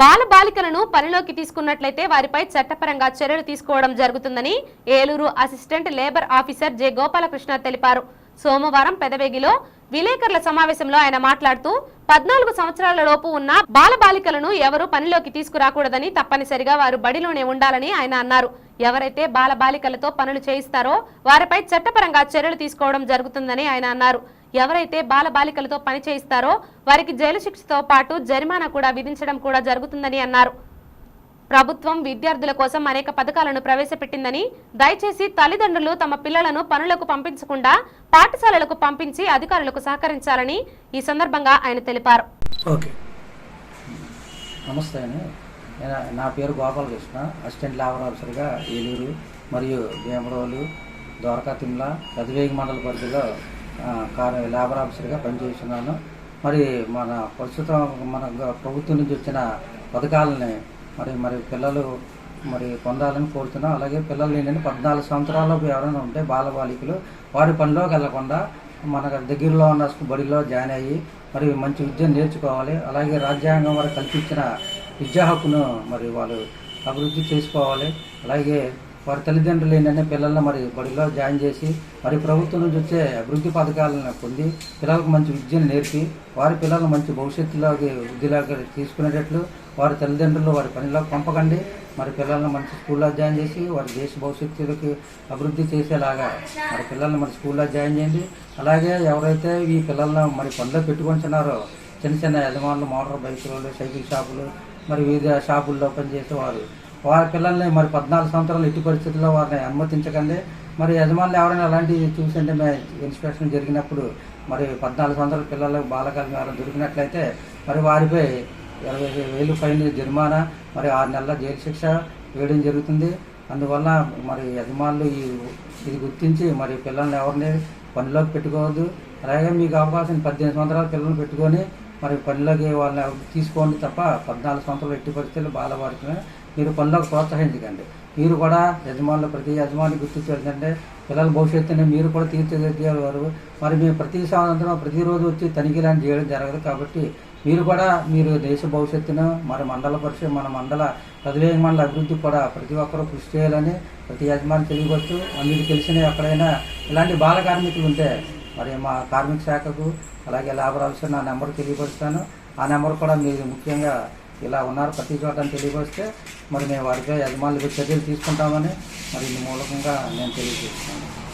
బాలబాలికలను పనిలోకి తీసుకున్నట్లయితే వారిపై చట్టపరంగా చర్యలు తీసుకోవడం జరుగుతుందని Eluru assistant labour officer J Gopalakrishna తెలిపారు. సోమవారం పెదవేగిలో విలేకరుల సమావేశంలో ఆయన మాట్లాడుతూ పద్నాలుగు సంవత్సరాల లోపు ఉన్న బాలబాలికలను ఎవరు పనిలోకి తీసుకురాకూడదని తప్పనిసరిగా వారు బడిలోనే ఉండాలని ఆయన అన్నారు. ఎవరైతే బాల బాలికలతో పనులు చేయిస్తారో వారిపై చట్టపరంగా చర్యలు తీసుకోవడం జరుగుతుందని ఆయన అన్నారు. ఎవరైతే బాల బాలికలతో పని చేయిస్తారో వారికి జైలు శిక్షతో పాటు జరిమానా కూడా విధించడం కూడా జరుగుతుందని అన్నారు. ప్రభుత్వం విద్యార్థుల కోసం అనేక పథకాలను ప్రవేశపెట్టిందని దయచేసి తల్లిదండ్రులు తమ పిల్లలను పనులకు పంపించకుండా పాఠశాలలకు పంపించి అధికారులకు సహకరించాలని ఈ సందర్భంగా ఆయన తెలిపారు. ఓకే. నమస్తే అండి. నేను నా పేరు గోపాలకృష్ణ అసిస్టెంట్ లేబర్ ఆఫీసర్గా ఏలూరు మరియు భీమడోలు ద్వారకా తిమ్ల పెదవేగి మండల పరిధిలో కార్ లేబర్ ఆఫీసర్గా పనిచేస్తున్నాను. మరి మన ప్రస్తుతం మన ప్రభుత్వం నుంచి వచ్చిన పథకాలని మరి మరి పిల్లలు మరి పొందాలని కోరుతున్నాం. అలాగే పిల్లలు ఏంటంటే పద్నాలుగు సంవత్సరాలకు ఎవరైనా ఉంటే బాలబాలికలు వారి పనిలోకి వెళ్ళకుండా మన దగ్గరలో ఉన్న బడిలో జాయిన్ అయ్యి మరి మంచి విద్యను నేర్చుకోవాలి. అలాగే రాజ్యాంగం వారు కల్పించిన విద్యా హక్కును మరి వాళ్ళు అభివృద్ధి చేసుకోవాలి. అలాగే వారి తల్లిదండ్రులు ఏంటంటే పిల్లల్ని మరి బడిలో జాయిన్ చేసి మరి ప్రభుత్వం నుంచి వచ్చే అభివృద్ధి పథకాలను పొంది పిల్లలకు మంచి విద్యను నేర్పి వారి పిల్లలు మంచి భవిష్యత్తులోకి వృద్ధిలోకి తీసుకునేటట్లు వారి తల్లిదండ్రులు వారి పనిలో పంపకండి. మరి పిల్లల్ని మంచి స్కూల్లో జాయిన్ చేసి వారి దేశ భవిష్యత్తులకి అభివృద్ధి చేసేలాగా మరి పిల్లల్ని మరి స్కూల్లో జాయిన్ చేయండి. అలాగే ఎవరైతే ఈ పిల్లల్ని మరి పనిలో పెట్టుకుంటున్నారో చిన్న చిన్న యజమానులు మోటార్ బైకులు సైకిల్ షాపులు మరి వివిధ షాపుల్లో పనిచేసేవారు వారి పిల్లల్ని మరి పద్నాలుగు సంవత్సరాలు ఎట్టి పరిస్థితుల్లో వారిని అనుమతించకండి. మరి యజమానులు ఎవరైనా అలాంటివి చూసంటే మేము ఇన్స్పెక్షన్ జరిగినప్పుడు మరి పద్నాలుగు సంవత్సరాల పిల్లలకు బాలకాలు ఎవరైనా దొరికినట్లయితే మరి వారిపై ఇరవై వేలు ఫైన్ జరిమానా మరి ఆరు నెలల జైలు శిక్ష వేయడం జరుగుతుంది. అందువల్ల మరి యజమానులు ఈ ఇది గుర్తించి మరి పిల్లల్ని ఎవరిని పనిలోకి పెట్టుకోవద్దు. అలాగే మీకు అవకాశం పద్దెనిమిది సంవత్సరాల పిల్లల్ని పెట్టుకొని మరి పనిలోకి వాళ్ళని తీసుకోండి తప్ప పద్నాలుగు సంవత్సరాలు ఎట్టి పరిస్థితులు బాలవారికి మీరు పనులకు ప్రోత్సహించకండి. మీరు కూడా యజమానులు ప్రతి యజమాని గుర్తించాలంటే పిల్లల భవిష్యత్తుని మీరు కూడా తీర్చిదిద్దేవారు. మరి మేము ప్రతి సాయంత్రం ప్రతిరోజు వచ్చి తనిఖీలను చేయడం జరగదు కాబట్టి మీరు కూడా మీరు దేశ భవిష్యత్తును మన మండల పరిషత్ మన మండల పదివేల మండల అభివృద్ధి కూడా ప్రతి ఒక్కరూ కృషి చేయాలని ప్రతి యజమాని తెలియవచ్చు మీకు తెలిసిన ఎక్కడైనా ఇలాంటి బాల కార్మికులు ఉంటే మరి మా కార్మిక శాఖకు అలాగే లేబర్ ఆఫీసర్ నా నెంబర్ తెలియపరుస్తాను. ఆ నెంబర్ కూడా మీరు ముఖ్యంగా ఇలా ఉన్నారు. ప్రతి చోట అని తెలియపరిస్తే మరి మేము వారిపై యజమానులకు చర్యలు తీసుకుంటామని మరి ఈ మూలకంగా నేను తెలియజేస్తున్నాను.